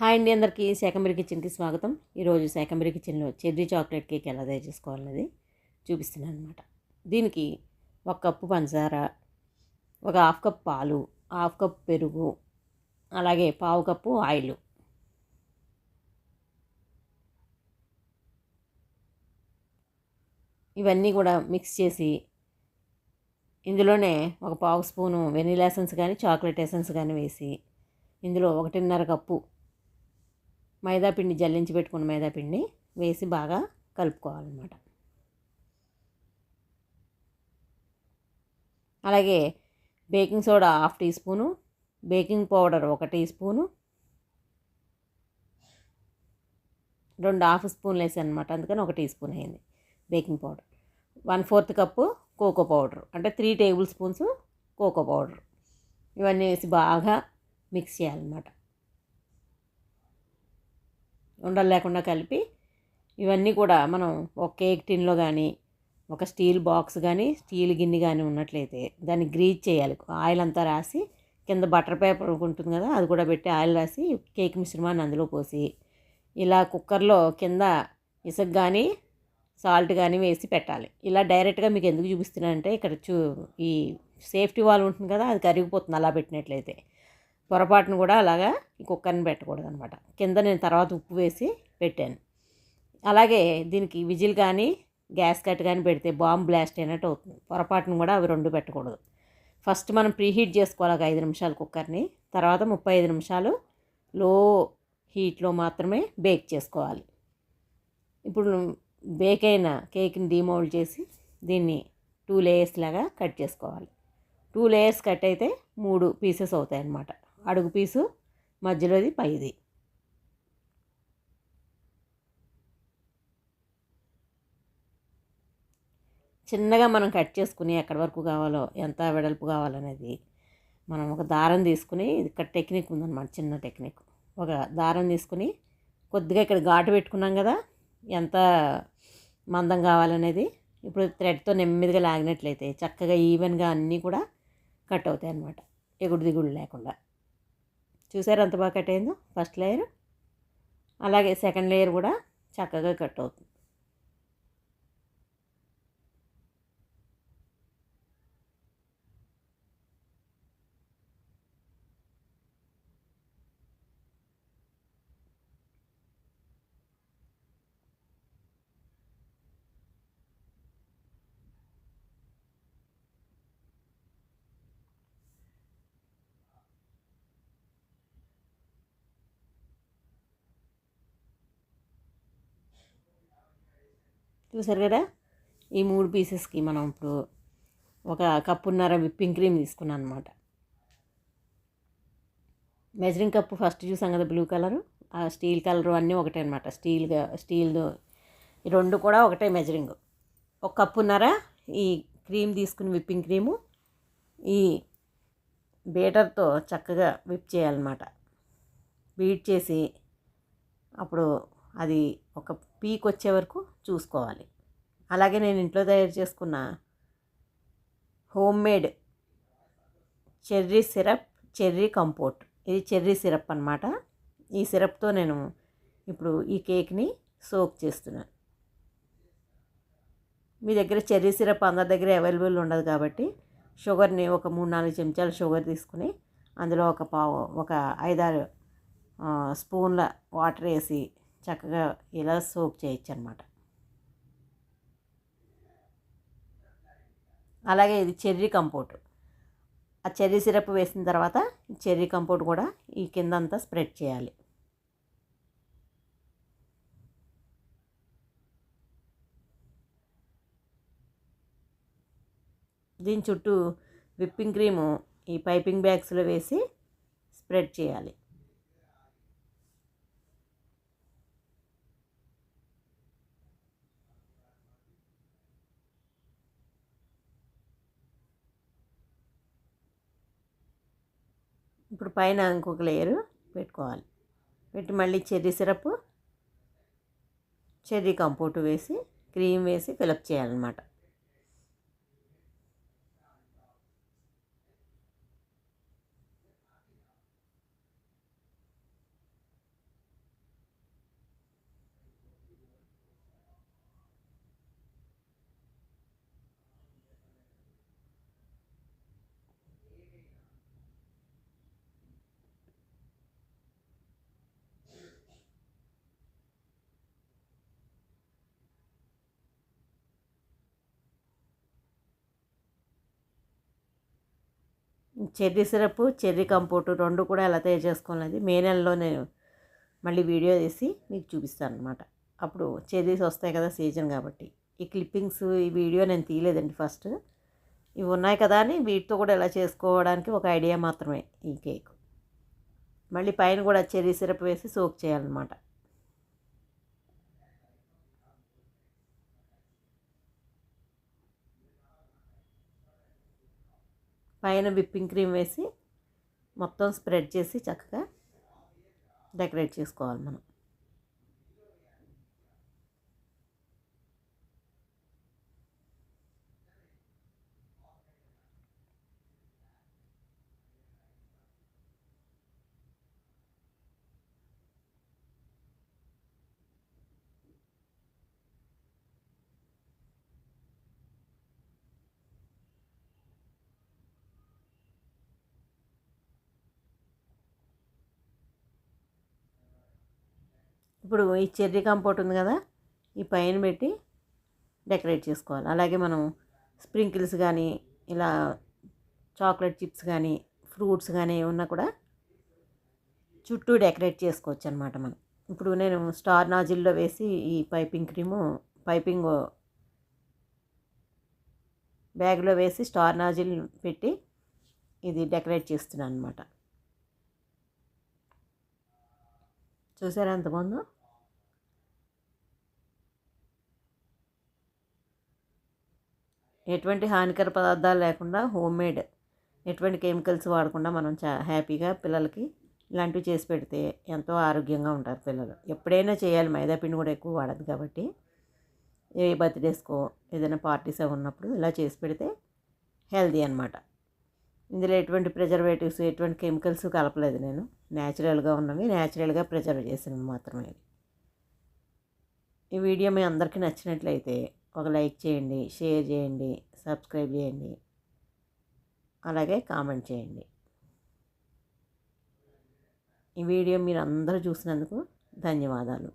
Hi అండి అందరికీ శాకంబరి కిచెన్కి స్వాగతం. ఈరోజు శాకంబరి కిచెన్లో చెర్రీ చాక్లెట్ కేక్ ఎలా తయారు చేసుకోవాలనేది చూపిస్తున్నాను అనమాట దీనికి ఒక కప్పు పంచదార ఒక హాఫ్ కప్ పాలు హాఫ్ కప్ పెరుగు అలాగే పావు కప్పు ఆయిల్. ఇవన్నీ కూడా మిక్స్ చేసి ఇందులోనే ఒక పావు స్పూను వెనీలా ఎసెన్స్ కానీ చాక్లెట్ ఎసెన్స్ కానీ వేసి ఇందులో ఒకటిన్నర కప్పు మైదాపిండి జల్లించి పెట్టుకున్న మైదాపిండిని వేసి బాగా కలుపుకోవాలన్నమాట. అలాగే baking soda half teaspoon baking powder ఒక టీ స్పూను రెండు హాఫ్ స్పూన్లు వేసాను అనమాట అందుకని ఒక టీ స్పూన్ అయింది baking powder. One fourth cup cocoa powder అంటే three tablespoons cocoa powder. ఇవన్నీ వేసి బాగా మిక్స్ చేయాలన్నమాట. ఉండలు లేకుండా కలిపి ఇవన్నీ కూడా మనం ఒక కేక్ టిన్లో కానీ ఒక స్టీల్ బాక్స్ కానీ స్టీల్ గిన్నె కానీ ఉన్నట్లయితే దాన్ని గ్రీజ్ చేయాలి. ఆయిల్ అంతా రాసి కింద బటర్ పేపర్ ఉంటుంది కదా అది కూడా పెట్టి ఆయిల్ రాసి కేక్ మిశ్రమాన్ని అందులో పోసి ఇలా కుక్కర్లో కింద ఇసుక కానీ సాల్ట్ కానీ వేసి పెట్టాలి. ఇలా డైరెక్ట్గా మీకు ఎందుకు చూపిస్తున్నానంటే ఇక్కడ చూ ఈ సేఫ్టీ వాల్ ఉంటుంది కదా అది కరిగిపోతుంది అలా పెట్టినట్లయితే. పొరపాటును కూడా అలాగా ఈ కుక్కర్ని పెట్టకూడదు అనమాట కింద నేను తర్వాత ఉప్పు వేసి పెట్టాను. అలాగే దీనికి విజిల్ కానీ గ్యాస్ కట్ కానీ పెడితే బాంబ్ బ్లాస్ట్ అయినట్టు అవుతుంది. పొరపాటును కూడా అవి రెండు పెట్టకూడదు. ఫస్ట్ మనం ప్రీహీట్ చేసుకోవాలి ఒక ఐదు నిమిషాలు కుక్కర్ని. తర్వాత ముప్పై ఐదు నిమిషాలు లో హీట్లో మాత్రమే బేక్ చేసుకోవాలి. ఇప్పుడు బేక్ అయిన కేక్ని డీమౌల్డ్ చేసి దీన్ని టూ లేయర్స్ లాగా కట్ చేసుకోవాలి. టూ లేయర్స్ కట్ అయితే మూడు పీసెస్ అవుతాయి అన్నమాట అడుగు పీసు మధ్యలోది పైది. చిన్నగా మనం కట్ చేసుకుని ఎక్కడి వరకు కావాలో ఎంత వెడల్పు కావాలనేది మనం ఒక దారం తీసుకుని ఇక్కడ టెక్నిక్ ఉందన్నమాట చిన్న టెక్నిక్. ఒక దారం తీసుకుని కొద్దిగా ఇక్కడ ఘాటు పెట్టుకున్నాం కదా ఎంత మందం కావాలనేది ఇప్పుడు థ్రెడ్తో నెమ్మదిగా లాగినట్లయితే చక్కగా ఈవెన్గా అన్నీ కూడా కట్ అవుతాయి అన్నమాట ఎగుడు దిగుడు లేకుండా. చూసారు అంత బాగా కట్ అయిందో? First layer. అలాగే సెకండ్ లేయర్ కూడా చక్కగా కట్ అవుతుంది. చూసారు కదా? ఈ మూడు పీసెస్కి మనం ఇప్పుడు ఒక కప్పున్నర విప్పింగ్ క్రీమ్ తీసుకున్నాను అనమాట మెజరింగ్ కప్పు ఫస్ట్ చూసాం కదా బ్లూ కలరు? ఆ స్టీల్ కలరు అన్నీ ఒకటే అనమాట స్టీల్గా స్టీల్ ఈ రెండు కూడా ఒకటే మెజరింగ్. ఒక కప్పున్నర ఈ క్రీమ్ తీసుకుని విప్పింగ్ క్రీము ఈ బీటర్తో చక్కగా విప్ చేయాలన్నమాట. బీట్ చేసి అప్పుడు అది ఒక పీక్ వచ్చే వరకు చూసుకోవాలి. అలాగే నేను ఇంట్లో తయారు చేసుకున్న home made cherry syrup cherry compote ఇది చెర్రీ సిరప్ అనమాట ఈ సిరప్తో నేను ఇప్పుడు ఈ కేక్ని సోక్ చేస్తున్నాను. మీ దగ్గర చెర్రీ సిరప్ అందరి దగ్గర అవైలబుల్ ఉండదు కాబట్టి షుగర్ని ఒక మూడు నాలుగు చెంచాలు షుగర్ తీసుకుని అందులో ఒక పావు ఒక ఐదారు స్పూన్ల వాటర్ వేసి చక్కగా ఇలా సోక్ చేయొచ్చు అనమాట అలాగే ఇది చెర్రీ కంపోర్ట్ ఆ చెర్రీ సిరప్ వేసిన తర్వాత చెర్రీ కంపోర్ట్ కూడా ఈ కిందంతా స్ప్రెడ్ చేయాలి. దీని చుట్టూ విప్పింగ్ క్రీము ఈ పైపింగ్ బ్యాగ్స్లో వేసి స్ప్రెడ్ చేయాలి. ఇప్పుడు పైన ఇంకొక లేయరు పెట్టుకోవాలి. పెట్టి మళ్ళీ చెర్రీ సిరప్ చెర్రీ కంపోటు వేసి క్రీమ్ వేసి ఫిలప్ చేయాలన్నమాట. చెర్రీ సిరప్ చెర్రీ కంపోటు రెండు కూడా ఎలా తయారు చేసుకోవాలనేది మే నెలలో నేను మళ్ళీ వీడియో తీసి మీకు చూపిస్తాను అనమాట అప్పుడు చెర్రీస్ వస్తాయి కదా సీజన్ కాబట్టి. ఈ క్లిప్పింగ్స్ ఈ వీడియో నేను తీయలేదండి ఫస్ట్. ఇవి ఉన్నాయి కదా అని వీటితో కూడా ఎలా చేసుకోవడానికి ఒక ఐడియా మాత్రమే ఈ కేక్. మళ్ళీ పైన కూడా చెర్రీ సిరప్ వేసి సోక్ చేయాలన్నమాట. పైన విప్పింగ్ క్రీమ్ వేసి మొత్తం స్ప్రెడ్ చేసి చక్కగా డెకరేట్ చేసుకోవాలి మనం. ఇప్పుడు ఈ చెర్రీ కంపోట్ ఉంది కదా ఈ పైన పెట్టి డెకరేట్ చేసుకోవాలి. అలాగే మనం స్ప్రింకిల్స్ కానీ ఇలా చాక్లెట్ చిప్స్ కానీ ఫ్రూట్స్ కానీ ఏమన్నా కూడా చుట్టూ డెకరేట్ చేసుకోవచ్చు అనమాట మనం. ఇప్పుడు నేను స్టార్ నాజిల్లో వేసి ఈ పైపింగ్ క్రీము పైపింగ్ బ్యాగ్లో వేసి స్టార్ నాజిల్ పెట్టి ఇది డెకరేట్ చేస్తున్నాను అనమాట చూసారా ఎంత బాగుందో? ఎటువంటి హానికర పదార్థాలు లేకుండా హోమ్ మేడ్ ఎటువంటి కెమికల్స్ వాడకుండా మనం చా హ్యాపీగా పిల్లలకి ఇలాంటివి చేసి పెడితే ఎంతో ఆరోగ్యంగా ఉంటారు పిల్లలు. ఎప్పుడైనా చేయాలి. మైదా పిండి కూడా ఎక్కువ వాడదు కాబట్టి. ఏ బర్త్డేస్కో ఏదైనా పార్టీస్ అవి ఉన్నప్పుడు ఇలా చేసి పెడితే హెల్దీ అనమాట ఇందులో ఎటువంటి ప్రిజర్వేటివ్స్ ఎటువంటి కెమికల్స్ కలపలేదు నేను. న్యాచురల్గా ఉన్నవి న్యాచురల్గా ప్రిజర్వ్ చేసినవి మాత్రమే. ఈ వీడియో మీ అందరికీ నచ్చినట్లయితే ఒక లైక్ చేయండి షేర్ చేయండి సబ్స్క్రైబ్ చేయండి. అలాగే కామెంట్ చేయండి. ఈ వీడియో మీరు అందరూ చూసినందుకు ధన్యవాదాలు.